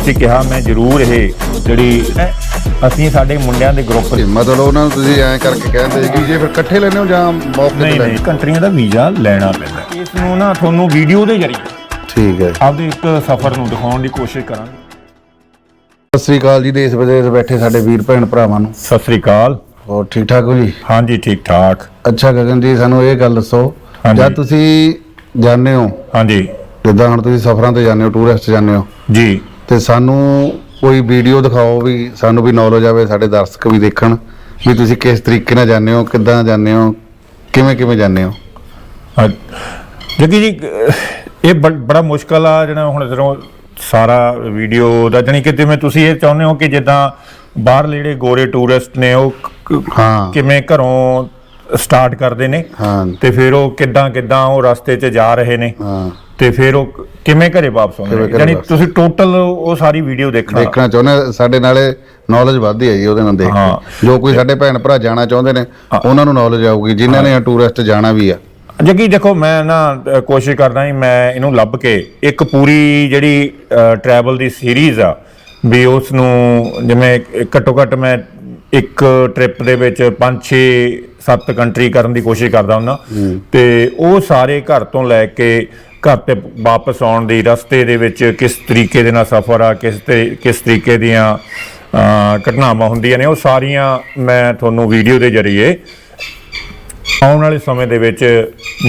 ਤੁਸੀਂ ਕਿਹਾ ਮੈਂ ਜ਼ਰੂਰ ਇਹ ਜਿਹੜੀ ਅਸੀਂ ਸਾਡੇ ਮੁੰਡਿਆਂ ਦੇ ਗਰੁੱਪ ਮਤਲਬ ਉਹਨਾਂ ਨੂੰ ਤੁਸੀਂ ਐਂ ਕਰਕੇ ਕਹਿੰਦੇ ਕਿ ਜੇ ਫਿਰ ਇਕੱਠੇ ਲੈਣੇ ਹੋ ਜਾਂ ਮੌਕੇ ਤੇ ਨਹੀਂ ਲੈਣੇ ਨਹੀਂ ਕੰਟਰੀਆਂ ਦਾ ਵੀਜ਼ਾ ਲੈਣਾ ਪੈਂਦਾ। ਇਸ ਨੂੰ ਨਾ ਤੁਹਾਨੂੰ ਵੀਡੀਓ ਦੇ ਜ਼ਰੀਏ ਠੀਕ ਹੈ। ਆਪਦੇ ਇੱਕ ਸਫ਼ਰ ਨੂੰ ਦਿਖਾਉਣ ਦੀ ਕੋਸ਼ਿਸ਼ ਕਰਾਂਗੇ। ਸਤਿ ਸ੍ਰੀ ਅਕਾਲ ਜੀ ਦੇਸ਼ ਵਿਦੇਸ਼ ਬੈਠੇ ਸਾਡੇ ਵੀਰ ਭੈਣ ਭਰਾਵਾਂ ਨੂੰ। ਸਤਿ ਸ੍ਰੀ ਅਕਾਲ। ਹੋਰ ਠੀਕ ਠਾਕ ਹੋ ਜੀ? ਹਾਂਜੀ ਠੀਕ ਠਾਕ। ਅੱਛਾ ਗਗਨ ਜੀ ਸਾਨੂੰ ਇਹ ਗੱਲ ਦੱਸੋ ਹਾਂਜੀ। ਜਦ ਤੁਸੀਂ ਜਾਂਦੇ ਹੋ ਹਾਂਜੀ। ਜਿੱਦਾਂ ਹੁਣ ਤੁਸੀਂ ਸਫ਼ਰਾਂ ਤੇ ਜਾਂਦੇ ਹੋ ਟੂਰਿਸਟ ਜਾਂਦੇ ਹੋ ਜੀ। ਤੇ ਸਾਨੂੰ ਕੋਈ ਵੀਡੀਓ ਦਿਖਾਓ ਵੀ ਸਾਨੂੰ ਵੀ ਨੌਲੇਜ ਆਵੇ ਸਾਡੇ ਦਰਸ਼ਕ ਵੀ ਦੇਖਣ ਵੀ ਤੁਸੀਂ ਕਿਸ ਤਰੀਕੇ ਨਾਲ ਜਾਂਦੇ ਹੋ ਕਿੱਦਾਂ ਜਾਂਦੇ ਹੋ ਕਿਵੇਂ ਕਿਵੇਂ ਜਾਂਦੇ ਹੋ। ਜੱਗੀ ਜੀ ਇਹ ਬੜਾ ਮੁਸ਼ਕਲ ਆ ਜਿਹੜਾ ਹੁਣ ਜਦੋਂ ਸਾਰਾ ਵੀਡੀਓ ਦਾ ਜਾਣੀ ਕਿ ਜਿਵੇਂ ਤੁਸੀਂ ਇਹ ਚਾਹੁੰਦੇ ਹੋ ਕਿ ਜਿੱਦਾਂ ਬਾਹਰਲੇ ਜਿਹੜੇ ਗੋਰੇ ਟੂਰਿਸਟ ਨੇ ਉਹ ਹਾਂ। ਕਿਵੇਂ ਘਰੋਂ ਸਟਾਰਟ ਕਰਦੇ ਨੇ ਹਾਂ। ਤੇ ਫਿਰ ਉਹ ਕਿੱਦਾਂ ਕਿੱਦਾਂ ਉਹ ਰਸਤੇ 'ਚ ਜਾ ਰਹੇ ਨੇ ਹਾਂ। ਤੇ ਫਿਰ ਉਹ ਕਿਵੇਂ ਘਰੇ ਵਾਪਸ ਆਉਂਦੇ ਨੇ? ਯਾਨੀ। ਤੁਸੀਂ ਟੋਟਲ ਉਹ ਸਾਰੀ ਵੀਡੀਓ ਦੇਖਣਾ। ਦੇਖਣਾ ਚਾਹੁੰਦੇ ਹਾਂ, ਸਾਡੇ ਨਾਲੇ ਨੌਲੇਜ ਵੱਧਦੀ ਹੈ ਜੀ ਉਹਦੇ ਨਾਲ ਦੇਖ ਹਾਂ। ਜੋ ਕੋਈ ਸਾਡੇ ਭੈਣ ਭਰਾ ਜਾਣਾ ਚਾਹੁੰਦੇ ਨੇ ਉਹਨਾਂ ਨੂੰ ਨੌਲੇਜ ਆਊਗੀ। ਜਿਨ੍ਹਾਂ ਨੇ ਟੂਰਿਸਟ ਜਾਣਾ ਵੀ ਆ। ਜੱਗੀ ਦੇਖੋ ਮੈਂ ਨਾ ਅ, ਕੋਸ਼ਿਸ਼ ਕਰਦਾ ਹਾਂ ਮੈਂ ਇਹਨੂੰ ਲੱਭ ਕੇ ਇੱਕ ਪੂਰੀ ਜਿਹੜੀ ਟਰੈਵਲ ਦੀ ਸੀਰੀਜ਼ ਆ ਵੀ ਉਸ ਨੂੰ ਜਿਵੇਂ ਘੱਟੋ ਘੱਟ ਮੈਂ ਇੱਕ ਟ੍ਰਿਪ ਦੇ ਵਿੱਚ 5 6 7 ਕੰਟਰੀ ਕਰਨ ਦੀ ਕੋਸ਼ਿਸ਼ ਕਰਦਾ ਹੁੰਦਾ। ਤੇ ਉਹ ਸਾਰੇ ਘਰ ਤੋਂ ਲੈ ਕੇ ਘਰ ਤੇ ਵਾਪਸ ਆਉਣ ਦੀ ਰਸਤੇ ਦੇ ਵਿੱਚ ਕਿਸ ਤਰੀਕੇ ਦੇ ਨਾਲ ਸਫ਼ਰ ਆ ਕਿਸ ਤੇ ਕਿਸ ਤਰੀਕੇ ਦੀਆਂ ਘਟਨਾਵਾਂ ਹੁੰਦੀਆਂ ਨੇ ਉਹ ਸਾਰੀਆਂ ਮੈਂ ਤੁਹਾਨੂੰ ਵੀਡੀਓ ਦੇ ਜ਼ਰੀਏ ਆਉਣ ਵਾਲੇ ਸਮੇਂ ਦੇ ਵਿੱਚ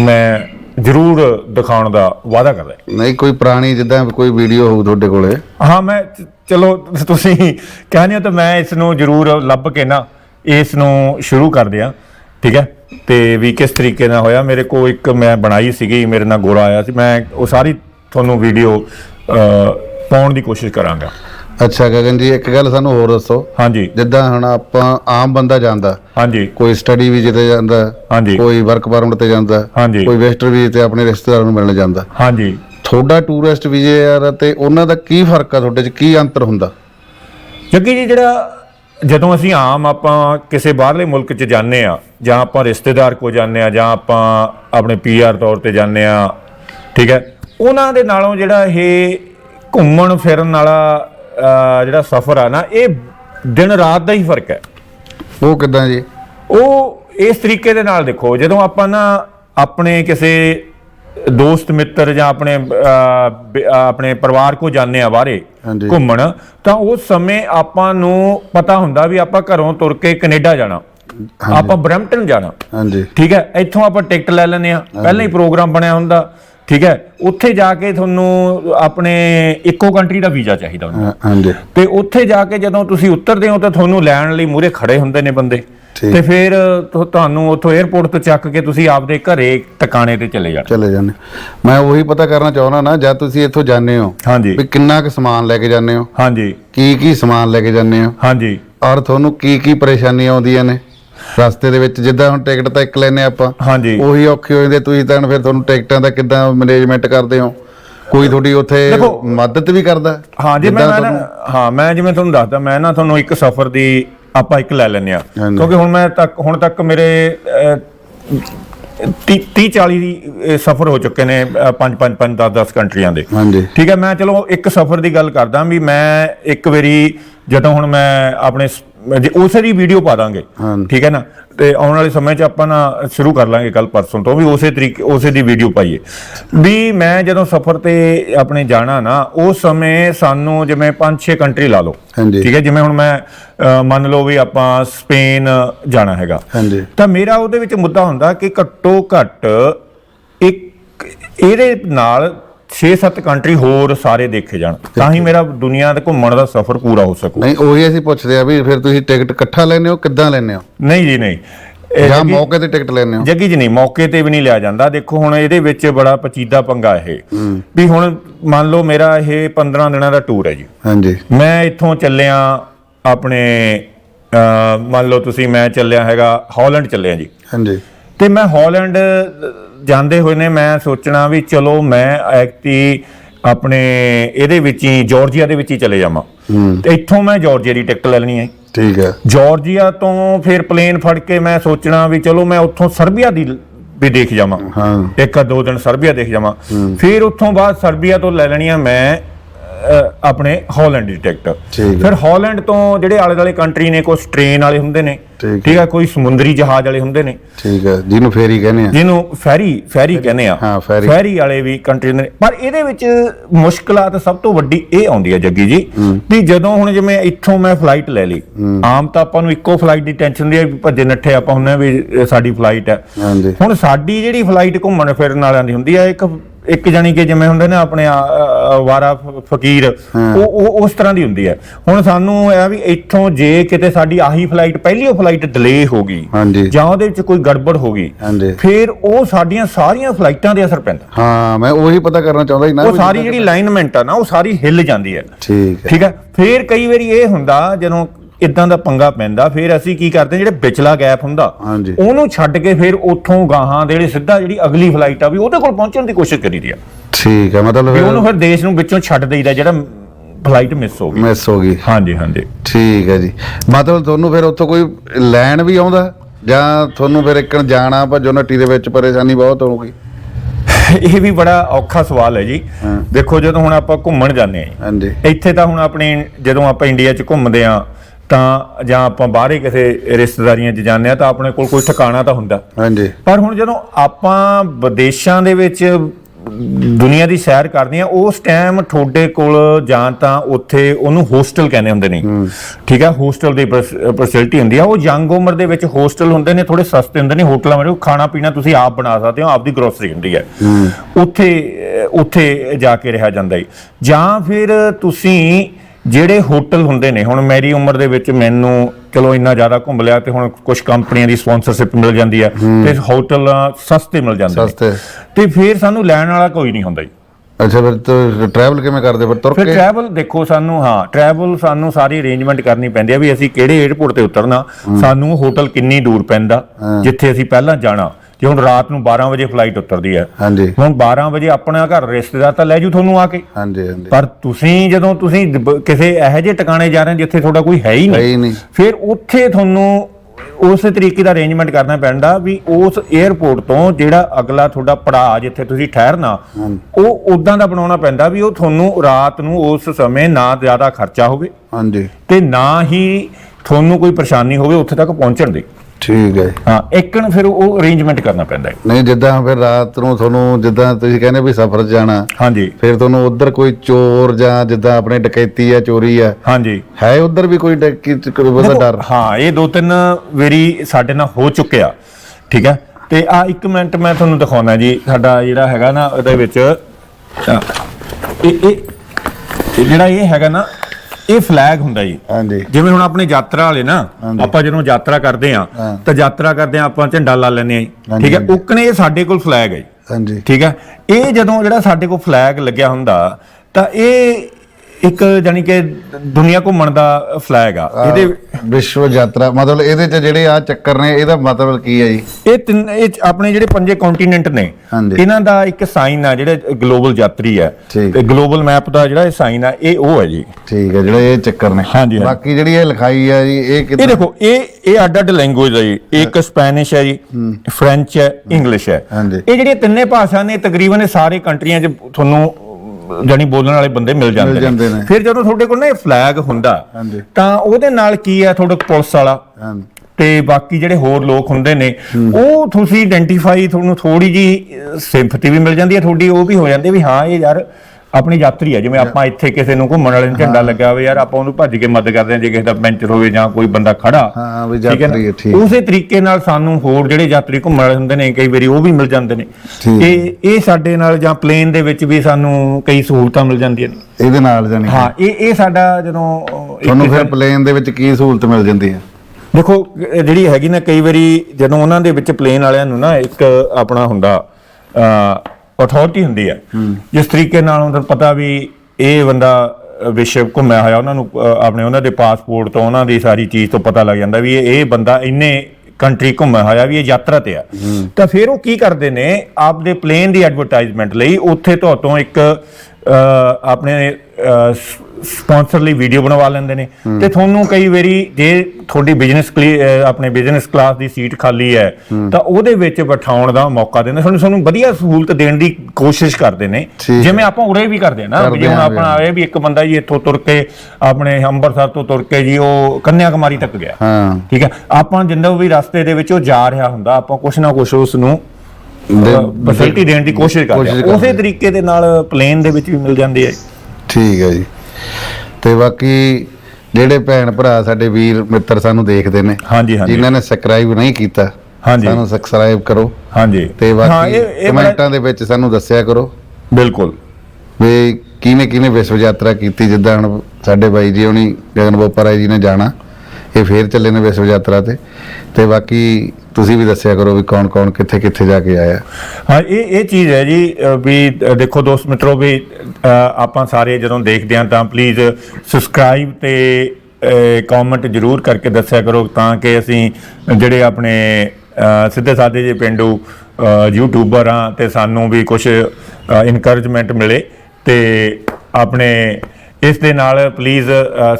ਮੈਂ ਜ਼ਰੂਰ ਦਿਖਾਉਣ ਦਾ ਵਾਅਦਾ ਕਰਦਾ। ਨਹੀਂ ਕੋਈ ਪੁਰਾਣੀ ਜਿੱਦਾਂ ਕੋਈ ਵੀਡੀਓ ਹੋਊ ਤੁਹਾਡੇ ਕੋਲੇ? ਹਾਂ ਮੈਂ ਚਲੋ ਤੁਸੀਂ ਕਹਿੰਦੇ ਹੋ ਤਾਂ ਮੈਂ ਇਸ ਨੂੰ ਜ਼ਰੂਰ ਲੱਭ ਕੇ ਨਾ ਇਸ ਨੂੰ ਸ਼ੁਰੂ ਕਰ ਦਿਆਂ ਠੀਕ ਹੈ? ਤੇ ਵੀ ਕਿਸ ਤਰੀਕੇ ਨਾਲ ਹੋਇਆ? ਮੇਰੇ ਕੋਲ ਇੱਕ ਮੈਂ ਬਣਾਈ ਸੀਗੀ ਮੇਰੇ ਨਾਲ ਗੋਰਾ ਆਇਆ ਸੀ। ਮੈਂ ਉਹ ਸਾਰੀ ਤੁਹਾਨੂੰ ਵੀਡੀਓ ਪਾਉਣ ਦੀ ਕੋਸ਼ਿਸ਼ ਕਰਾਂਗਾ। ਅੱਛਾ ਗਗਨ ਜੀ ਇੱਕ ਗੱਲ ਸਾਨੂੰ ਹੋਰ ਦੱਸੋ। ਹਾਂਜੀ। ਜਿੱਦਾਂ ਹੁਣ ਆਪਾਂ ਆਮ ਬੰਦਾ ਜਾਂਦਾ ਹਾਂਜੀ। ਕੋਈ ਸਟੱਡੀ ਵੀਜ਼ੇ ਤੇ ਜਾਂਦਾ ਹਾਂਜੀ। ਕੋਈ ਵਰਕ ਪਰਮਿਟ ਤੇ ਜਾਂਦਾ ਹਾਂਜੀ। ਕੋਈ ਵਿਜ਼ਟਰ ਵੀਜ਼ੇ ਤੇ ਆਪਣੇ ਰਿਸ਼ਤੇਦਾਰਾਂ ਨੂੰ ਮਿਲਣ ਜਾਂਦਾ। ਹਾਂਜੀ। ਤੁਹਾਡਾ ਟੂਰਿਸਟ ਵੀਜ਼ੇ ਯਾਰ ਤੇ ਉਹਨਾਂ ਦਾ ਕੀ ਫ਼ਰਕ ਆ ਤੁਹਾਡੇ 'ਚ? ਕੀ ਅੰਤਰ ਹੁੰਦਾ? ਜੱਗੀ ਜੀ ਜਿਹੜਾ ਜਦੋਂ ਅਸੀਂ ਆਮ ਆਪਾਂ ਕਿਸੇ ਬਾਹਰਲੇ ਮੁਲਕ 'ਚ ਜਾਂਦੇ ਆ ਜਾਂ ਆਪਾਂ ਰਿਸ਼ਤੇਦਾਰ ਕੋ ਜਾਂਦੇ ਆ ਜਾਂ ਆਪਾਂ ਆਪਣੇ ਪੀਆਰ ਤੌਰ ਤੇ ਜਾਂਦੇ ਆ ਠੀਕ ਹੈ ਉਹਨਾਂ ਦੇ ਨਾਲੋਂ ਜਿਹੜਾ ਇਹ ਘੁੰਮਣ ਫਿਰਨ ਵਾਲਾ ਜਿਹੜਾ ਸਫ਼ਰ ਆ ਨਾ ਇਹ ਦਿਨ ਰਾਤ ਦਾ ਹੀ ਫ਼ਰਕ ਹੈ। ਉਹ ਕਿਦਾਂ ਜੀ? ਉਹ ਇਸ ਤਰੀਕੇ ਦੇ ਨਾਲ ਦੇਖੋ ਜਦੋਂ ਆਪਾਂ ਨਾ ਆਪਣੇ ਕਿਸੇ ਦੋਸਤ ਮਿੱਤਰ ਜਾਂ ਆਪਣੇ ਆਪਣੇ ਪਰਿਵਾਰ ਕੋ ਜਾਂਦੇ ਆ ਬਾਹਰੇ ਹਾਂਜੀ। ਘੁੰਮਣ ਤਾਂ ਉਸ ਸਮੇਂ ਆਪਾਂ ਨੂੰ ਪਤਾ ਹੁੰਦਾ ਵੀ ਆਪਾਂ ਘਰੋਂ ਤੁਰ ਕੇ ਕੈਨੇਡਾ ਜਾਣਾ। ਆਪਾਂ ਬਰੈਂਪਟਨ ਜਾਣਾ। ਹਾਂਜੀ। ਠੀਕ ਹੈ ਇੱਥੋਂ ਆਪਾਂ ਟਿਕਟ ਲੈ ਲੈਂਦੇ ਆ ਪਹਿਲਾਂ ਹੀ ਪ੍ਰੋਗਰਾਮ ਬਣਿਆ ਹੁੰਦਾ। ਠੀਕ ਹੈ ਉੱਥੇ ਜਾ ਕੇ ਤੁਹਾਨੂੰ ਆਪਣੇ ਇੱਕੋ ਕੰਟਰੀ ਦਾ ਵੀਜ਼ਾ ਚਾਹੀਦਾ ਹੁੰਦਾ। ਹਾਂਜੀ। ਤੇ ਉੱਥੇ ਜਾ ਕੇ ਜਦੋਂ ਤੁਸੀਂ ਉਤਰਦੇ ਹੋ ਤਾਂ ਤੁਹਾਨੂੰ ਲੈਣ ਲਈ ਮੂਰੇ ਖੜੇ ਹੁੰਦੇ ਨੇ ਬੰਦੇ। ਤੇ ਫਿਰ ਤੁਹਾਨੂੰ ਉੱਥੋਂ 에ਅਰਪੋਰਟ ਤੋਂ ਚੱਕ ਕੇ ਤੁਸੀਂ ਆਪਦੇ ਘਰੇ ਟਿਕਾਣੇ ਤੇ ਚਲੇ ਜਾਣਾ। ਚਲੇ ਜਾਂਦੇ। ਮੈਂ ਉਹੀ ਪਤਾ ਕਰਨਾ ਚਾਹੁੰਦਾ ਨਾ ਜਦ ਤੁਸੀਂ ਇੱਥੋਂ ਜਾਂਦੇ ਹੋ ਹਾਂਜੀ। ਵੀ ਕਿੰਨਾ ਕੁ ਸਮਾਨ ਲੈ ਕੇ ਜਾਂਦੇ ਹੋ? ਹਾਂਜੀ। ਕੀ ਕੀ ਸਮਾਨ ਲੈ ਕੇ ਜਾਂਦੇ ਹੋ? ਹਾਂਜੀ। ਔਰ ਤੁਹਾਨੂੰ ਕੀ ਕੀ ਪਰੇਸ਼ਾਨੀਆਂ ਆਉਂਦੀਆਂ ਨੇ? ਰਸਤੇ ਦੇ ਵਿੱਚ ਜਿੱਦਾਂ ਹੁਣ ਟਿਕਟ ਤਾਂ ਇੱਕ ਲੈਨੇ ਆਪਾਂ। ਹਾਂਜੀ। ਉਹੀ ਔਖੇ ਹੋ ਜਾਂਦੇ ਤੁਸੀਂ ਤਾਂ ਫਿਰ ਤੁਹਾਨੂੰ ਟਿਕਟਾਂ ਦਾ ਕਿੱਦਾਂ ਮੈਨੇਜਮੈਂਟ ਕਰਦੇ ਹੋ? ਕੋਈ ਤੁਹਾਡੀ ਉੱਥੇ ਦੇਖੋ, ਮਦਦ ਵੀ ਕਰਦਾ? ਹਾਂ ਜੀ ਮੈਂ ਜਿੱਦਾਂ ਮੈਂ ਨਾ ਹਾਂ ਮੈਂ ਜਿਵੇਂ ਤੁਹਾਨੂੰ ਦੱਸਦਾ ਮੈਂ ਨਾ ਤੁਹਾਨੂੰ ਇੱਕ ਸਫ਼ਰ ਦੀ ਆਪਾਂ ਇੱਕ ਲੈ ਲੈਂਦੇ ਆ। ਕਿਉਂਕਿ ਹੁਣ ਮੈਂ ਤੱਕ ਹੁਣ ਤੱਕ ਮੇਰੇ 30 30 40 ਦੀ ਸਫ਼ਰ ਹੋ ਚੁੱਕੇ ਨੇ 5 5 5 10 10 ਕੰਟਰੀਆਂ ਦੇ। ਹਾਂਜੀ। ਠੀਕ ਹੈ ਮੈਂ ਚਲੋ ਇੱਕ ਸਫ਼ਰ ਦੀ ਗੱਲ ਕਰਦਾ ਵੀ ਮੈਂ ਇੱਕ ਵਾਰੀ ਜਦੋਂ ਹੁਣ ਮੈਂ ਆਪਣੇ ਸ- ਜੇ ਉਸੇ ਦੀ ਵੀਡੀਓ ਪਾ ਦਾਂਗੇ। ਠੀਕ ਹੈ ਨਾ? ਤੇ ਆਉਣ ਵਾਲੇ ਸਮੇਂ 'ਚ ਆਪਾਂ ਨਾ ਸ਼ੁਰੂ ਕਰ ਲਾਂਗੇ ਕੱਲ ਪਰਸੋਂ ਤੋਂ ਵੀ ਉਸੇ ਤਰੀਕੇ ਉਸੇ ਦੀ ਵੀਡੀਓ ਪਾਈਏ। ਵੀ ਮੈਂ ਜਦੋਂ ਸਫ਼ਰ ਤੇ ਆਪਣੇ ਜਾਣਾ ਨਾ ਉਸ ਸਮੇਂ ਸਾਨੂੰ ਜਿਵੇਂ 5-6 ਕੰਟਰੀ ਲਾ ਲਓ। ਹਾਂਜੀ। ਠੀਕ ਹੈ? ਜਿਵੇਂ ਹੁਣ ਮੈਂ ਅ, ਮੰਨ ਲਓ ਵੀ ਆਪਾਂ ਸਪੇਨ ਜਾਣਾ ਹੈਗਾ। ਹਾਂਜੀ। ਤਾਂ ਮੇਰਾ ਉਹਦੇ ਵਿੱਚ ਮੁੱਦਾ ਹੁੰਦਾ ਕਿ ਘੱਟੋ ਘੱਟ ਇੱਕ ਇਹਦੇ ਨਾਲ 6-7 ਕੰਟਰੀ ਹੋਰ ਸਾਰੇ ਦੇਖੇ ਜਾਣ ਤਾਂ ਹੀ ਮੇਰਾ ਦੁਨੀਆ ਦੇ ਘੁੰਮਣ ਦਾ ਸਫ਼ਰ ਪੂਰਾ ਹੋ ਸਕੂ। ਨਹੀਂ ਉਹੀ ਅਸੀਂ ਪੁੱਛਦੇ ਆ ਵੀ ਫਿਰ ਤੁਸੀਂ ਟਿਕਟ ਇਕੱਠਾ ਲੈਨੇ ਹੋ ਕਿੱਦਾਂ ਲੈਨੇ ਹੋ? ਨਹੀਂ ਜੀ ਨਹੀਂ। ਇਹ ਜਾਂ ਜੱਗੀ- ਮੌਕੇ ਤੇ ਟਿਕਟ ਲੈਨੇ ਹੋ? ਜੱਗੀ ਜੀ ਨਹੀਂ ਮੌਕੇ ਤੇ ਵੀ ਨਹੀਂ ਲਿਆ ਜਾਂਦਾ। ਦੇਖੋ ਹੁਣ ਇਹਦੇ ਵਿੱਚ ਬੜਾ ਪਚੀਦਾ ਪੰਗਾ ਇਹ। ਵੀ ਹੁਣ ਮੰਨ ਲਓ ਮੇਰਾ ਇਹ 15 ਦਿਨਾਂ ਦਾ ਟੂਰ ਹੈ ਜੀ। ਹਾਂਜੀ। ਮੈਂ ਇੱਥੋਂ ਚੱਲਿਆ ਆਪਣੇ ਮੰਨ ਲਓ ਤੁਸੀਂ ਮੈਂ ਚੱਲਿਆ ਹੈਗਾ ਹਾਲੈਂਡ ਚੱਲਿਆ ਜੀ। ਹਾਂਜੀ। ਤੇ ਮੈਂ ਹਾਲੈਂਡ ਜਾਂਦੇ ਹੋਏ ਨੇ ਮੈਂ ਸੋਚਣਾ ਵੀ ਚਲੋ ਮੈਂ ਐਕਟੀ ਆਪਣੇ ਇਹਦੇ ਵਿੱਚ ਹੀ ਜਾਰਜੀਆ ਦੇ ਵਿੱਚ ਹੀ ਚਲੇ ਜਾਵਾਂ। ਤੇ ਇੱਥੋਂ ਮੈਂ ਜਾਰਜੀਆ ਦੀ ਟਿਕਟ ਲੈ ਲੈਣੀ ਹੈ। ਠੀਕ ਹੈ। ਜਾਰਜੀਆ ਤੋਂ ਫਿਰ ਪਲੇਨ ਫੜ ਕੇ ਮੈਂ ਸੋਚਣਾ ਵੀ ਚਲੋ ਮੈਂ ਉੱਥੋਂ ਸਰਬੀਆ ਦੀ ਵੀ ਦੇਖ ਜਾਵਾਂ। ਹਾਂ। ਇੱਕ ਆ ਦੋ ਦਿਨ ਸਰਬੀਆ ਦੇਖ ਜਾਵਾਂ। ਫਿਰ ਉੱਥੋਂ ਬਾਅਦ ਸਰਬੀਆ ਤੋਂ ਲੈ ਲੈਣੀਆਂ ਮੈਂ ਅ, ਆਪਣੇ ਹਾਲੈਂਡ ਦੀ ਟਿਕਟ। ਫਿਰ ਹਾਲੈਂਡ ਤੋਂ ਜਿਹੜੇ ਆਲੇ ਦੁਆਲੇ ਕੰਟਰੀ ਨੇ ਕੁਝ ਟ੍ਰੇਨ ਵਾਲੇ ਹੁੰਦੇ ਨੇ ਠੀਕ ਹੈ। ਕੋਈ ਸਮੁੰਦਰੀ ਜਹਾਜ਼ ਵਾਲੇ ਹੁੰਦੇ ਨੇ। ਠੀਕ ਹੈ ਜਿਹਨੂੰ ਫੇਰੀ ਕਹਿੰਦੇ ਆ। ਜਿਹਨੂੰ ਫੈਰੀ ਫੈਰੀ ਕਹਿੰਦੇ ਆ। ਹਾਂ। ਫੈਰੀ। ਵਾਲੇ ਵੀ ਕੰਟਰੀ ਨੇ। ਪਰ ਇਹਦੇ ਵਿੱਚ ਮੁਸ਼ਕਲਾਤ ਸਭ ਤੋਂ ਵੱਡੀ ਇਹ ਆਉਂਦੀ ਹੈ ਜੱਗੀ ਜੀ ਵੀ ਜਦੋਂ ਹੁਣ ਜਿਵੇਂ ਇੱਥੋਂ ਮੈਂ ਫਲਾਈਟ ਲੈ ਲਈ ਆਮ ਤਾਂ ਆਪਾਂ ਨੂੰ ਇੱਕੋ ਫਲਾਈਟ ਦੀ ਟੈਨਸ਼ਨ ਵੀ ਭੱਜੇ ਨੱਠੇ ਆਪਾਂ ਹੁੰਨੇ ਵੀ ਸਾਡੀ ਫਲਾਈਟ ਹੈ। ਹਾਂਜੀ। ਹੁਣ ਸਾਡੀ ਜਿਹੜੀ ਫਲਾਈਟ ਘੁੰਮਣ ਫਿਰਨ ਵਾਲਿਆਂ ਦੀ ਹੁੰਦੀ ਹੈ ਇੱਕ ਇੱਕ ਜਾਨੀ ਕਿ ਜਿਵੇਂ ਹੁੰਦੇ ਨੇ ਆਪਣੇ ਵਾਰਾ ਫਕੀਰ ਉਹ ਉਸ ਤਰ੍ਹਾਂ ਦੀ ਹੁੰਦੀ ਹੈ। ਹੁਣ ਸਾਨੂੰ ਇਹ ਵੀ ਇੱਥੋਂ ਜੇ ਕਿਤੇ ਸਾਡੀ ਆਹੀ ਫਲਾਈਟ ਪਹਿਲੀ ਉਹ ਫਲਾਈਟ ਡਿਲੇ ਹੋ ਗਈ ਜਾਂ ਉਹਦੇ ਵਿੱਚ ਕੋਈ ਗੜਬੜ ਹੋ ਗਈ ਫਿਰ ਉਹ ਸਾਡੀਆਂ ਸਾਰੀਆਂ ਫਲਾਈਟਾਂ ਦੇ ਅਸਰ ਪੈਂਦਾ। ਹਾਂ ਮੈਂ ਉਹੀ ਪਤਾ ਕਰਨਾ ਚਾਹੁੰਦਾ ਸੀ ਨਾ ਉਹ ਸਾਰੀ ਜਿਹੜੀ ਅਲਾਈਨਮੈਂਟ ਆ ਨਾ ਉਹ ਸਾਰੀ ਹਿੱਲ ਜਾਂਦੀ ਹੈ। ਠੀਕ ਹੈ। ਠੀਕ ਹੈ? ਫਿਰ ਕਈ ਵਾਰੀ ਇਹ ਹੁੰਦਾ ਜਦੋਂ ਇਦਾਂ ਦਾ ਪੰਗਾ ਪੈਂਦਾ ਫਿਰ ਅਸੀਂ ਕੀ ਕਰਦੇ ਜਿਹੜੇ ਵਿਚਲਾ ਗੈਪ ਹੁੰਦਾ ਹਾਂਜੀ। ਉਹਨੂੰ ਛੱਡ ਕੇ ਫਿਰ ਉੱਥੋਂ ਗਾਹਾਂ ਦੇ ਜਿਹੜੇ ਸਿੱਧਾ ਜਿਹੜੀ ਅਗਲੀ ਫਲਾਈਟ ਆ ਵੀ ਉਹਦੇ ਕੋਲ ਪਹੁੰਚਣ ਦੀ ਕੋਸ਼ਿਸ਼ ਕਰੀਦੀ ਆ। ਠੀਕ ਹੈ ਮਤਲਬ ਵੀ ਉਹਨੂੰ ਫਿਰ ਦੇਸ਼ ਨੂੰ ਵਿੱਚੋਂ ਛੱਡ ਦੇਈਦਾ ਜਿਹੜਾ ਫਲਾਈਟ ਮਿਸ ਹੋ ਗਈ ਮਿਸ ਹੋ ਗਈ। ਹਾਂਜੀ ਹਾਂਜੀ। ਠੀਕ ਹੈ ਜੀ। ਮਤਲਬ ਤੁਹਾਨੂੰ ਫਿਰ ਉੱਥੋਂ ਕੋਈ ਲੈਣ ਵੀ ਆਉਂਦਾ? ਜਾਂ ਤੁਹਾਨੂੰ ਫਿਰ ਇੱਕਣ ਜਾਣਾ ਭੱਜੋ ਨੱਟੀ ਦੇ ਵਿੱਚ ਪਰੇਸ਼ਾਨੀ ਬਹੁਤ ਹੋਊਗੀ? ਇਹ ਵੀ ਬੜਾ ਔਖਾ ਸਵਾਲ ਹੈ ਜੀ। ਹਾਂ। ਦੇਖੋ ਜਦੋਂ ਹੁਣ ਆਪਾਂ ਘੁੰਮਣ ਜਾਂਦੇ ਆ ਹਾਂਜੀ। ਇੱਥੇ ਤਾਂ ਹੁਣ ਆਪਣੇ ਜਦੋਂ ਆਪਾਂ ਇੰਡੀਆ 'ਚ ਘੁੰਮਦੇ ਆ ਤਾਂ ਜਾਂ ਆਪਾਂ ਬਾਹਰੇ ਕਿਸੇ ਰਿਸ਼ਤੇਦਾਰੀਆਂ 'ਚ ਜਾਂਦੇ ਆ ਤਾਂ ਆਪਣੇ ਕੋਲ ਕੋਈ ਠਿਕਾਣਾ ਤਾਂ ਹੁੰਦਾ। ਹਾਂਜੀ। ਪਰ ਹੁਣ ਜਦੋਂ ਆਪਾਂ ਵਿਦੇਸ਼ਾਂ ਦੇ ਵਿੱਚ ਦੁਨੀਆ ਦੀ ਸੈਰ ਕਰਦੇ ਆ ਉਸ ਟਾਈਮ ਤੁਹਾਡੇ ਕੋਲ ਜਾਂ ਤਾਂ ਉੱਥੇ ਉਹਨੂੰ ਹੋਸਟਲ ਕਹਿੰਦੇ ਹੁੰਦੇ ਨੇ। ਠੀਕ ਹੈ ਹੋਸਟਲ ਦੀ ਫੈਸਿਲਿਟੀ ਹੁੰਦੀ ਆ। ਉਹ ਯੰਗ ਉਮਰ ਦੇ ਵਿੱਚ ਹੋਸਟਲ ਹੁੰਦੇ ਨੇ ਥੋੜੇ ਸਸਤੇ ਹੁੰਦੇ ਨੇ ਹੋਟਲਾਂ ਵਿੱਚ। ਖਾਣਾ ਪੀਣਾ ਤੁਸੀਂ ਆਪ ਬਣਾ ਸਕਦੇ ਹੋ ਆਪਦੀ ਗਰੋਸਰੀ ਹੁੰਦੀ ਹੈ। ਉੱਥੇ ਉੱਥੇ ਜਾ ਕੇ ਰਿਹਾ ਜਾਂਦਾ ਹੈ ਜਾਂ ਫਿਰ ਤੁਸੀਂ ਜਿਹੜੇ ਹੋਟਲ ਹੁੰਦੇ ਨੇ ਹੁਣ ਮੇਰੀ ਉਮਰ ਦੇ ਵਿੱਚ ਮੈਨੂੰ ਚਲੋ ਇੰਨਾ ਜ਼ਿਆਦਾ ਘੁੰਮ ਲਿਆ ਤੇ ਹੁਣ ਕੁਝ ਕੰਪਨੀਆਂ ਦੀ ਸਪਾਂਸਰਸ਼ਿਪ ਮਿਲ ਜਾਂਦੀ ਹੈ। ਤੇ ਹੋਟਲ ਸਸਤੇ ਮਿਲ ਜਾਂਦੇ ਨੇ। ਸਸਤੇ। ਤੇ ਫਿਰ ਸਾਨੂੰ ਲੈਣ ਵਾਲਾ ਕੋਈ ਨਹੀਂ ਹੁੰਦਾ ਜੀ। ਅੱਛਾ ਫਿਰ ਟਰੈਵਲ ਕਿਵੇਂ ਕਰਦੇ? ਫਿਰ ਤੁਰ ਫਿਰ ਕੇ? ਟਰੈਵਲ ਦੇਖੋ ਸਾਨੂੰ ਹਾਂ ਟਰੈਵਲ ਸਾਨੂੰ ਸਾਰੀ ਅਰੇਂਜਮੈਂਟ ਕਰਨੀ ਪੈਂਦੀ ਹੈ ਵੀ ਅਸੀਂ ਕਿਹੜੇ 에ਅਰਪੋਰਟ ਤੇ ਉਤਰਨਾ ਸਾਨੂੰ ਹੋਟਲ ਕਿੰਨੀ ਦੂਰ ਪੈਂਦਾ ਜਿੱਥੇ ਅਸੀਂ ਪਹਿਲਾਂ ਜਾਣਾ। ਜੇ ਹੁਣ ਰਾਤ ਨੂੰ 12 ਵਜੇ ਫਲਾਈਟ ਉਤਰਦੀ ਹੈ ਹਾਂਜੀ। ਹੁਣ 12 ਵਜੇ ਆਪਣਾ ਘਰ ਰਿਸ਼ਤੇਦਾਰ ਤਾਂ ਲੈ ਜੂ ਤੁਹਾਨੂੰ ਆ ਕੇ। ਹਾਂਜੀ ਹਾਂਜੀ। ਪਰ ਤੁਸੀਂ ਜਦੋਂ ਤੁਸੀਂ ਬ- ਕਿਸੇ ਇਹੋ ਜਿਹੇ ਟਿਕਾਣੇ ਜਾ ਰਹੇ ਹੋ ਜਿੱਥੇ ਤੁਹਾਡਾ ਕੋਈ ਹੈ ਹੀ ਹੈ ਹੀ ਨਹੀਂ। ਨਹੀਂ ਫਿਰ ਉੱਥੇ ਤੁਹਾਨੂੰ ਉਸੇ ਤਰੀਕੇ ਦਾ ਅਰੇਂਜਮੈਂਟ ਕਰਨਾ ਪੈਂਦਾ ਵੀ ਉਸ 에ਅਰਪੋਰਟ ਤੋਂ ਜਿਹੜਾ ਅਗਲਾ ਤੁਹਾਡਾ ਪੜਾਅ ਜਿੱਥੇ ਤੁਸੀਂ ਠਹਿਰਨਾ ਉਹ ਉਦਾਂ ਦਾ ਬਣਾਉਣਾ ਪੈਂਦਾ ਵੀ ਉਹ ਤੁਹਾਨੂੰ ਰਾਤ ਨੂੰ ਉਸ ਸਮੇਂ ਨਾ ਜ਼ਿਆਦਾ ਖਰਚਾ ਹੋਵੇ ਹਾਂਜੀ। ਤੇ ਨਾ ਹੀ ਤੁਹਾਨੂੰ ਕੋਈ ਪਰੇਸ਼ਾਨੀ ਹੋਵੇ ਉੱਥੇ ਤੱਕ ਪਹੁੰਚਣ ਦੀ। ਠੀਕ ਹੈ। ਹਾਂ ਇੱਕਣ ਫਿਰ ਉਹ ਅਰੇਂਜਮੈਂਟ ਕਰਨਾ ਪੈਂਦਾ ਹੈ। ਨਹੀਂ ਜਿੱਦਾਂ ਫਿਰ ਰਾਤ ਨੂੰ ਤੁਹਾਨੂੰ ਜਿੱਦਾਂ ਤੁਸੀਂ ਕਹਿੰਦੇ ਵੀ ਸਫ਼ਰ 'ਚ ਜਾਣਾ ਹਾਂਜੀ। ਫਿਰ ਤੁਹਾਨੂੰ ਉਧਰ ਕੋਈ ਚੋਰ ਜਾਂ ਜਿੱਦਾਂ ਆਪਣੇ ਡਕੈਤੀ ਆ ਚੋਰੀ ਆ ਹਾਂਜੀ। ਹੈ ਉਧਰ ਵੀ ਕੋਈ ਡਕੈਤੀ ਦੇਖੋ, ਡਰ? ਹਾਂ ਇਹ ਦੋ ਤਿੰਨ ਵਾਰੀ ਸਾਡੇ ਨਾਲ ਹੋ ਚੁੱਕਿਆ ਠੀਕ ਹੈ? ਤੇ ਆ ਇੱਕ ਮਿੰਟ ਮੈਂ ਤੁਹਾਨੂੰ ਦਿਖਾਉਣਾ ਜੀ ਸਾਡਾ ਜਿਹੜਾ ਹੈਗਾ ਨਾ ਉਹਦੇ ਵਿੱਚ ਇਹ ਇਹ ਜਿਹੜਾ ਇਹ ਹੈਗਾ ਨਾ ਇਹ ਫਲੈਗ ਹੁੰਦਾ ਜੀ। ਹਾਂਜੀ। ਜਿਵੇਂ ਹੁਣ ਆਪਣੇ ਯਾਤਰਾ ਵਾਲੇ ਨਾ ਆਪਾਂ ਜਦੋਂ ਯਾਤਰਾ ਕਰਦੇ ਆ। ਤਾਂ ਯਾਤਰਾ ਕਰਦੇ ਆ ਆਪਾਂ ਝੰਡਾ ਲਾ ਲੈਂਦੇ ਆ ਠੀਕ ਹੈ। ਉਕਣੇ ਇਹ ਸਾਡੇ ਕੋਲ ਫਲੈਗ ਹੈ ਜੀ। ਹਾਂਜੀ। ਠੀਕ ਹੈ? ਇਹ ਜਦੋਂ ਜਿਹੜਾ ਸਾਡੇ ਕੋਲ ਫਲੈਗ ਲੱਗਿਆ ਹੁੰਦਾ ਤਾਂ ਇਹ ਇੱਕ ਜਾਨੀ ਕਿ ਦੁਨੀਆ ਘੁੰਮਣ ਦਾ ਫਲੈਗ ਆ। ਇਹਦੇ ਵਿਸ਼ਵ ਯਾਤਰਾ ਮਤਲਬ ਇਹਦੇ 'ਚ ਜਿਹੜੇ ਆ ਚੱਕਰ ਨੇ ਇਹਦਾ ਮਤਲਬ ਕੀ ਹੈ ਜੀ? ਇਹ ਤਿੰਨ ਇਹ 'ਚ ਆਪਣੇ ਜਿਹੜੇ ਪੰਜੇ ਕੰਟੀਨੈਂਟ ਨੇ ਹਾਂਜੀ। ਇਹਨਾਂ ਦਾ ਇੱਕ ਸਾਈਨ ਆ ਜਿਹੜਾ ਗਲੋਬਲ ਯਾਤਰੀ ਠੀਕ। ਤੇ ਗਲੋਬਲ ਮੈਪ ਦਾ ਜਿਹੜਾ ਇਹ ਸਾਈਨ ਆ ਇਹ ਉਹ ਹੈ ਜੀ। ਠੀਕ ਹੈ ਜਿਹੜੇ ਇਹ ਚੱਕਰ ਨੇ। ਹਾਂਜੀ, ਹਾਂਜੀ। ਬਾਕੀ ਜਿਹੜੀ ਇਹ ਲਿਖਾਈ ਆ ਜੀ ਇਹ ਇਹ ਦੇਖੋ ਇਹ ਇਹ ਅੱਡ ਅੱਡ ਲੈਂਗੁਏਜ ਹੈ ਜੀ। ਇੱਕ ਸਪੈਨਿਸ਼ ਹੈ ਜੀ ਫ੍ਰੈਂਚ ਹੈ ਇੰਗਲਿਸ਼ ਹੈ ਹਾਂਜੀ। ਇਹ ਜਿਹੜੀਆਂ ਤਿੰਨੇ ਭਾਸ਼ਾ ਨੇ ਤਕਰੀਬਨ ਇਹ ਸਾਰੇ ਕੰਟਰੀਆਂ 'ਚ ਤੁਹਾਨੂੰ ਜਾਨੀ ਬੋਲਣ ਵਾਲੇ ਬੰਦੇ ਮਿਲ ਜਾਂਦੇ ਨੇ। ਫਿਰ ਜਦੋਂ ਤੁਹਾਡੇ ਕੋਲ ਨਾ ਇਹ ਫਲੈਗ ਹੁੰਦਾ। ਤਾਂ ਉਹਦੇ ਨਾਲ ਕੀ ਹੈ ਤੁਹਾਡੇ ਪੁਲਿਸ ਵਾਲਾ ਤੇ ਬਾਕੀ ਜਿਹੜੇ ਹੋਰ ਲੋਕ ਹੁੰਦੇ ਨੇ ਉਹ ਤੁਸੀਂ ਆਇਡੈਂਟੀਫਾਈ ਤੁਹਾਨੂੰ ਥੋੜੀ ਜੀ ਸਿੰਪਥੀ ਵੀ ਮਿਲ ਜਾਂਦੀ ਹੈ ਤੁਹਾਡੀ ਉਹ ਵੀ ਹੋ ਜਾਂਦੀ ਵੀ ਹਾਂ ਇਹ ਯਾਰ ਆਪਣੀ ਯਾਤਰੀ ਹੈ ਜਿਵੇਂ ਆਪਾਂ ਇੱਥੇ ਕਿਸੇ ਨੂੰ ਘੁੰਮਣ ਵਾਲੇ ਨੂੰ ਝੰਡਾ ਲੱਗਾ ਹੋਵੇ ਯਾਰ ਆਪਾਂ ਉਹਨੂੰ ਭੱਜ ਕੇ ਮਦਦ ਕਰਦੇ ਹਾਂ ਜੇ ਕਿਸੇ ਦਾ ਪੈਂਚਰ ਹੋਵੇ ਜਾਂ ਕੋਈ ਬੰਦਾ ਖੜਾ ਹਾਂ, ਵੀ ਠੀਕ ਹੈ ਨਾ? ਯਾਤਰੀ ਹੈ, ਠੀਕ। ਉਸੇ ਤਰੀਕੇ ਨਾਲ ਸਾਨੂੰ ਹੋਰ ਜਿਹੜੇ ਯਾਤਰੀ ਘੁੰਮਣ ਵਾਲੇ ਹੁੰਦੇ ਨੇ ਕਈ ਵਾਰੀ ਉਹ ਵੀ ਮਿਲ ਜਾਂਦੇ ਨੇ ਠੀਕ। ਇਹ ਇਹ ਸਾਡੇ ਨਾਲ ਜਾਂ ਪਲੇਨ ਦੇ ਵਿੱਚ ਵੀ ਸਾਨੂੰ ਕਈ ਸਹੂਲਤਾਂ ਮਿਲ ਜਾਂਦੀਆਂ ਨੇ ਇਹਦੇ ਨਾਲ ਜਾਨੀ ਕਿ ਹਾਂ ਇਹ ਇਹ ਸਾਡਾ ਜਦੋਂ ਅਹ, ਇੱਕ ਤੁਹਾਨੂੰ ਫਿਰ ਪਲੇਨ ਦੇ ਵਿੱਚ ਕੀ ਸਹੂਲਤ ਮਿਲ ਜਾਂਦੀ ਹੈ ਦੇਖੋ ਇਹ ਜਿਹੜੀ ਹੈਗੀ ਨਾ ਕਈ ਵਾਰੀ ਜਦੋਂ ਉਹਨਾਂ ਦੇ ਵਿੱਚ ਪਲੇਨ ਵਾਲਿਆਂ ਨੂੰ ਨਾ ਇੱਕ ਆਪਣਾ ਹੁੰਦਾ ਅਥਾਰਟੀ ਹੁੰਦੀ ਹੈ। ਜਿਸ ਤਰੀਕੇ ਨਾਲ ਉਹਨਾਂ ਨੂੰ ਪਤਾ ਵੀ ਇਹ ਬੰਦਾ ਵਿਸ਼ਵ ਘੁੰਮਿਆ ਹੋਇਆ, ਉਹਨਾਂ ਨੂੰ ਆਪਣੇ ਉਹਨਾਂ ਦੇ ਪਾਸਪੋਰਟ ਤੋਂ, ਉਹਨਾਂ ਦੀ ਸਾਰੀ ਚੀਜ਼ ਤੋਂ ਪਤਾ ਲੱਗ ਜਾਂਦਾ ਵੀ ਇਹ ਬੰਦਾ ਇੰਨੇ ਕੰਟਰੀ ਘੁੰਮਿਆ ਹੋਇਆ ਵੀ ਇਹ ਯਾਤਰਾ ਤੇ ਆ। ਤਾਂ ਫਿਰ ਉਹ ਕੀ ਕਰਦੇ ਨੇ, ਆਪਦੇ ਪਲੇਨ ਦੀ ਐਡਵਰਟਾਈਜ਼ਮੈਂਟ ਲਈ ਉੱਥੇ ਤੁਹਾਤੋਂ ਇੱਕ ਆਪਣੇ ਸਪਾਂਸਰ ਲਈ ਵੀਡੀਓ ਬਣਵਾ ਲੈਂਦੇ ਨੇ। ਤੇ ਤੁਹਾਨੂੰ ਕਈ ਵਾਰੀ ਜੇ ਤੁਹਾਡੀ ਬਿਜ਼ਨਸ ਆਪਣੇ ਬਿਜ਼ਨਸ ਕਲਾਸ ਦੀ ਸੀਟ ਖਾਲੀ ਹੈ ਤਾਂ ਉਹਦੇ ਵਿੱਚ ਬਿਠਾਉਣ ਦਾ ਮੌਕਾ ਦਿੰਦੇ ਸਾਨੂੰ ਸਾਨੂੰ ਵਧੀਆ ਸਹੂਲਤ ਦੇਣ ਦੀ ਕੋਸ਼ਿਸ਼ ਕਰਦੇ ਨੇ। ਜਿਵੇਂ ਆਪਾਂ ਉਰੇ ਵੀ ਕਰਦੇ ਆ ਨਾ ਵੀ ਹੁਣ ਆਪਣਾ ਆਏ ਵੀ ਇੱਕ ਬੰਦਾ ਜੀ ਇੱਥੋਂ ਤੁਰ ਕੇ ਆਪਣੇ ਅੰਮ੍ਰਿਤਸਰ ਤੋਂ ਤੁਰ ਕੇ ਜੀ ਉਹ ਕੰਨਿਆ ਕੁਮਾਰੀ ਤੱਕ ਗਿਆ। ਠੀਕ ਹੈ? ਆਪਾਂ ਜਿੰਦਾ ਵੀ ਰਸਤੇ ਦੇ ਵਿੱਚ ਉਹ ਜਾ ਰਿਹਾ ਹੁੰਦਾ ਆਪਾਂ ਕੁਛ ਨਾ ਕੁਛ ਉਸ ਨੂੰ ਫੈਸਿਲਿਟੀ ਦੇਣ ਦੀ ਕੋਸ਼ਿਸ਼ ਕਰਦੇ ਉਸੇ। ਤਰੀਕੇ ਦੇ ਨਾਲ ਪਲੇਨ ਦੇ ਵਿੱਚ ਵੀ ਮਿਲ ਜਾਂਦੇ ਆ ਠੀਕ ਹੈ ਜੀ। ਤੇ ਬਾਕੀ ਜਿਹੜੇ ਭੈਣ ਭਰਾ ਸਾਡੇ ਵੀਰ ਮਿੱਤਰ ਸਾਨੂੰ ਦੇਖਦੇ ਨੇ ਹਾਂਜੀ ਹਾਂਜੀ। ਜਿਨ੍ਹਾਂ ਨੇ ਸਬਸਕ੍ਰਾਈਬ ਨਹੀਂ ਕੀਤਾ ਹਾਂਜੀ। ਸਾਨੂੰ ਸਬਸਕ੍ਰਾਈਬ ਕਰੋ। ਹਾਂਜੀ। ਤੇ ਬਾਕੀ ਕਮੈਂਟਾਂ ਦੇ ਵਿੱਚ ਸਾਨੂੰ ਦੱਸਿਆ ਕਰੋ। ਬਿਲਕੁਲ। ਵੀ ਕਿਹਨੇ ਕਿਹਨੇ ਵਿਸ਼ਵ ਯਾਤਰਾ ਕੀਤੀ ਜਿੱਦਾਂ ਸਾਡੇ ਬਾਈ ਜੀ ਹੁਣੀ ਗਗਨ ਬੋਪਰਾ ਜੀ ਨੇ ਜਾਣਾ। ਇਹ ਫੇਰ ਚੱਲੇ ਨੇ ਵਿਸ਼ਵ ਯਾਤਰਾ ਤੇ। ਤੇ ਬਾਕੀ ਤੁਸੀਂ ਵੀ ਦੱਸਿਆ ਕਰੋ ਵੀ ਕੌਣ ਕੌਣ ਕਿੱਥੇ ਕਿੱਥੇ ਜਾ ਕੇ ਆਇਆ। ਹਾਂ, ਇਹ ਇਹ ਚੀਜ਼ ਹੈ ਜੀ ਵੀ ਦੇਖੋ ਦੋਸਤ ਮਿੱਤਰੋ ਵੀ ਆਪਾਂ ਸਾਰੇ ਜਦੋਂ ਦੇਖਦੇ ਹਾਂ ਤਾਂ ਪਲੀਜ਼ ਸਬਸਕ੍ਰਾਈਬ ਤੇ ਕਮੈਂਟ ਜਰੂਰ ਕਰਕੇ ਦੱਸਿਆ ਕਰੋ ਤਾਂ ਕਿ ਅਸੀਂ ਜਿਹੜੇ ਆਪਣੇ ਸਿੱਧੇ ਸਾਦੇ ਜੇ ਪਿੰਡੂ ਯੂਟਿਊਬਰ ਆ ਤੇ ਸਾਨੂੰ ਵੀ ਕੁਝ ਇਨਕਰੇਜਮੈਂਟ ਮਿਲੇ ਤੇ ਆਪਣੇ ਇਸ ਦੇ ਨਾਲ ਪਲੀਜ਼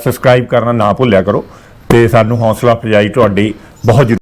ਸਬਸਕ੍ਰਾਈਬ ਕਰਨਾ ਨਾ ਭੁੱਲਿਆ ਕਰੋ। ਤੇ ਸਾਨੂੰ ਹੌਸਲਾ ਅਫਜ਼ਾਈ ਤੁਹਾਡੀ ਬਹੁਤ ਜ਼ਰੂਰੀ